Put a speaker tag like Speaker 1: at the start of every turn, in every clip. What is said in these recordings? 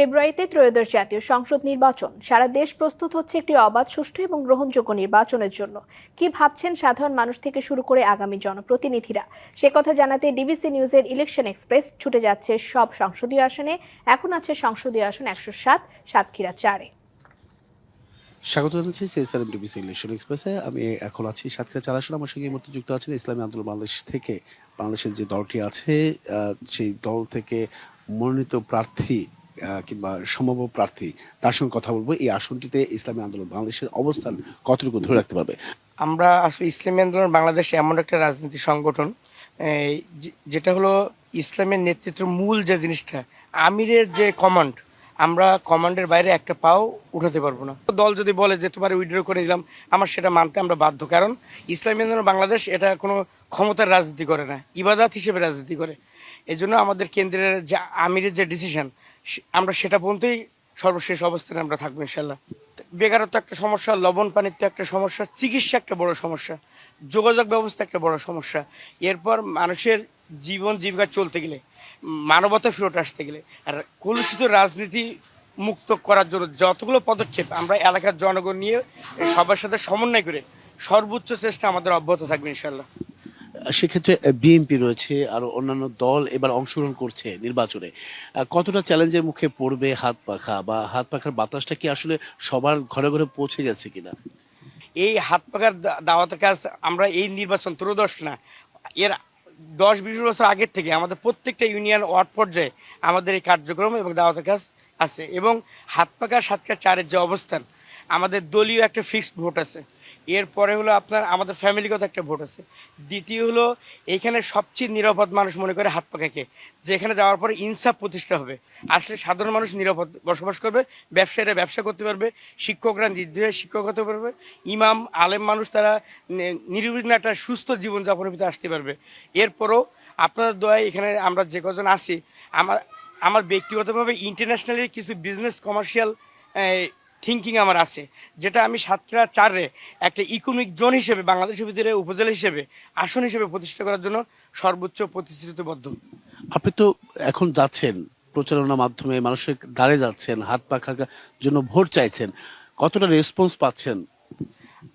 Speaker 1: ফেব্রুয়ারিতে ত্রয়োদশ জাতীয় সংসদ নির্বাচন। সারা দেশ প্রস্তুত হচ্ছে একটি অবাধ, সুষ্ঠু এবং গ্রহণযোগ্য নির্বাচনের জন্য। কি ভাবছেন সাধারণ মানুষ থেকে শুরু করে আগামী জনপ্রতিনিধিরা? সে কথা জানাতে ডিবিসি নিউজের ইলেকশন এক্সপ্রেস ছুটে যাচ্ছে সব সংসদীয় আসনে। এখন আছে সংসদীয় আসন একশো সাত, সাতক্ষীরা চারে।
Speaker 2: স্বাগত জানাচ্ছি ডিবিসি ইলেকশন এক্সপ্রেসে। আমি এখন আছি সাতক্ষীরা চার আসন। আমার সঙ্গে এই মুহূর্তে যুক্ত আছেন ইসলামী আন্দোলন বাংলাদেশ থেকে। বাংলাদেশের যে দলটি আছে সেই দল থেকে মনোনীত প্রার্থী কিংবা সম্ভাব্য প্রার্থী, তার সঙ্গে কথা বলব। এই আসনটিতে ইসলামী আন্দোলন বাংলাদেশের অবস্থান কতটুকু ধরে রাখতে পারবে?
Speaker 3: আমরা আসলে ইসলামী আন্দোলন বাংলাদেশ এমন একটা রাজনীতি সংগঠন যেটা হলো ইসলামের নেতৃত্বের মূল যে জিনিসটা, আমিরের যে কমান্ড আমরা কমান্ডের বাইরে একটা পাও উঠাতে পারব না। দল যদি বলে যে, তোমার উইড্রো করে দিলাম, আমার সেটা মানতে আমরা বাধ্য। কারণ ইসলামী আন্দোলন বাংলাদেশ এটা কোনো ক্ষমতার রাজনীতি করে না, ইবাদাত হিসেবে রাজনীতি করে। এই জন্য আমাদের কেন্দ্রের যে আমিরের যে ডিসিশন আমরা সেটা পর্যন্তই সর্বশেষ অবস্থানে আমরা থাকব ইনশাল্লাহ বেকারত্ব একটা সমস্যা, লবণ পানির তো একটা সমস্যা, চিকিৎসা একটা বড় সমস্যা, যোগাযোগ ব্যবস্থা একটা বড় সমস্যা। এরপর মানুষের জীবন, জীবিকা চলতে গেলে, মানবতা ফেরত আসতে গেলে, আর কলুষিত রাজনীতি মুক্ত করার জন্য যতগুলো পদক্ষেপ আমরা এলাকার জনগণ নিয়ে সবার সাথে সমন্বয় করে সর্বোচ্চ চেষ্টা আমাদের অব্যাহত থাকবে ইনশাল্লাহ
Speaker 2: সেক্ষেত্রে বিএনপি রয়েছে, আর অন্যান্য দল এবার অংশগ্রহণ করছে নির্বাচনে। কতটা চ্যালেঞ্জের মুখে পড়বে হাত পাখা বা হাত পাখার বাতাসটা কি আসলে সবার ঘরে ঘরে পৌঁছে গেছে কিনা?
Speaker 3: এই হাত পাখার দাওয়াতের কাজ আমরা এই নির্বাচন ত্রয়োদশ না, এর দশ বিশ বছর আগের থেকে আমাদের প্রত্যেকটা ইউনিয়ন ওয়ার্ড পর্যায়ে আমাদের এই কার্যক্রম এবং দাওয়াতের কাজ আছে এবং হাত পাকা সাতকা চারের যে অবস্থান আমাদের দলীয় একটা ফিক্সড ভোট আছে। এরপরে হলো আপনার আমাদের ফ্যামিলিগত একটা ভোট আছে। দ্বিতীয় হলো, এখানে সবচেয়ে নিরাপদ মানুষ মনে করে হাত পাকাকে যেখানে যাওয়ার পরে ইনসাফ প্রতিষ্ঠা হবে। আসলে সাধারণ মানুষ নিরাপদ বসবাস করবে, ব্যবসায়ীরা ব্যবসা করতে পারবে, শিক্ষকরা নির্দ্বিধায় শিক্ষক হতে পারবে, ইমাম, আলেম মানুষ তারা নির্বিঘ্নে একটা সুস্থ জীবনযাপনের ভিতরে আসতে পারবে। এরপরও আপনার দয়ায় এখানে আমরা যে কজন আছি, আমার আমার ব্যক্তিগতভাবে ইন্টারন্যাশনালি কিছু বিজনেস কমার্শিয়াল থিঙ্কিং আমার আছে যেটা আমি সাতটা চারে একটা ইকোনমিক জোন হিসেবে বাংলাদেশের ভিতরে উপজেলা হিসেবে আসন হিসেবে প্রতিষ্ঠা করার জন্য সর্বোচ্চ প্রতিশ্রুতিবদ্ধ।
Speaker 2: আপনি তো এখন যাচ্ছেন প্রচারণার মাধ্যমে মানুষের দ্বারে যাচ্ছেন হাত পাখার জন্য ভোট চাইছেন কতটা রেসপন্স পাচ্ছেন?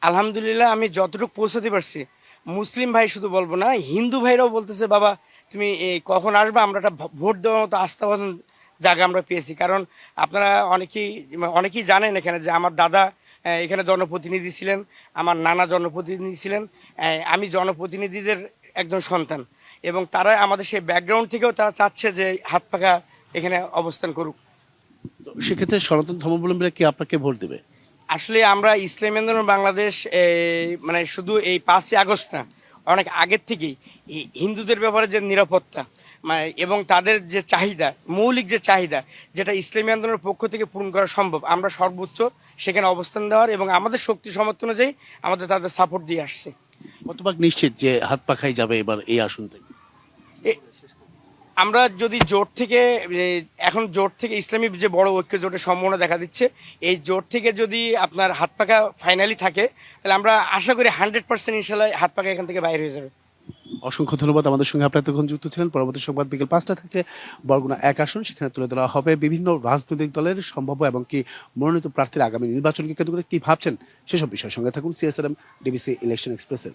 Speaker 3: আলহামদুলিল্লাহ আমি যতটুকু পৌঁছাতে পারছি মুসলিম ভাই শুধু বলব না হিন্দু ভাইরাও বলতেছে বাবা তুমি কখন আসবে? আমরা একটা ভোট দেওয়ার মতো আস্থাবান জায়গা আমরা পেয়েছি। কারণ আপনারা অনেকেই অনেকেই জানেন এখানে যে আমার দাদা এখানে জনপ্রতিনিধি ছিলেন আমার নানা জনপ্রতিনিধি ছিলেন আমি জনপ্রতিনিধিদের একজন সন্তান। এবং তারা আমাদের সেই ব্যাকগ্রাউন্ড থেকেও তারা চাচ্ছে যে হাত পাখা এখানে অবস্থান করুক।
Speaker 2: সেক্ষেত্রে সনাতন ধর্মাবলম্বীরা কি আপনাকে ভোট দেবে?
Speaker 3: আসলে আমরা ইসলামী বাংলাদেশ মানে শুধু এই পাঁচই আগস্ট না অনেক আগের থেকেই হিন্দুদের ব্যাপারে যে নিরাপত্তা মানে এবং তাদের যে চাহিদা, মৌলিক যে চাহিদা, যেটা ইসলামী আন্দোলনের পক্ষ থেকে পূরণ করা সম্ভব, আমরা সর্বোচ্চ সেখানে অবস্থান দেওয়ার এবং আমাদের শক্তি সমর্থ অনুযায়ী আমাদের তাদের সাপোর্ট দিয়ে আসছে।
Speaker 2: কতভাগ নিশ্চিত যে হাত পাখাই যাবে এবার এই আসন থেকে?
Speaker 3: আমরা যদি জোট থেকে এখন জোট থেকে ইসলামী যে বড় ঐক্য জোটের সম্ভাবনা দেখা দিচ্ছে, এই জোট থেকে যদি আপনার হাত পাকা ফাইনালি থাকে, তাহলে আমরা আশা করি হান্ড্রেড পার্সেন্ট ইনশাল্লাহ হাত পাকা এখান থেকে বাইরে হয়ে যাবে।
Speaker 2: অসংখ্য ধন্যবাদ আমাদের সঙ্গে। আপনার তখন যুক্ত ছিলেন। পরবর্তী সংবাদ বিকেল পাঁচটা থাকছে। বরগুনা এক আসন, সেখানে তুলে ধরা হবে বিভিন্ন রাজনৈতিক দলের সম্ভাব্য এবং কি মনোনীত প্রার্থীর আগামী নির্বাচনকে কেন্দ্র করে কি ভাবছেন সেসব বিষয়ের সঙ্গে থাকুন। সিএসআরএম ডিবিসি ইলেকশন এক্সপ্রেসের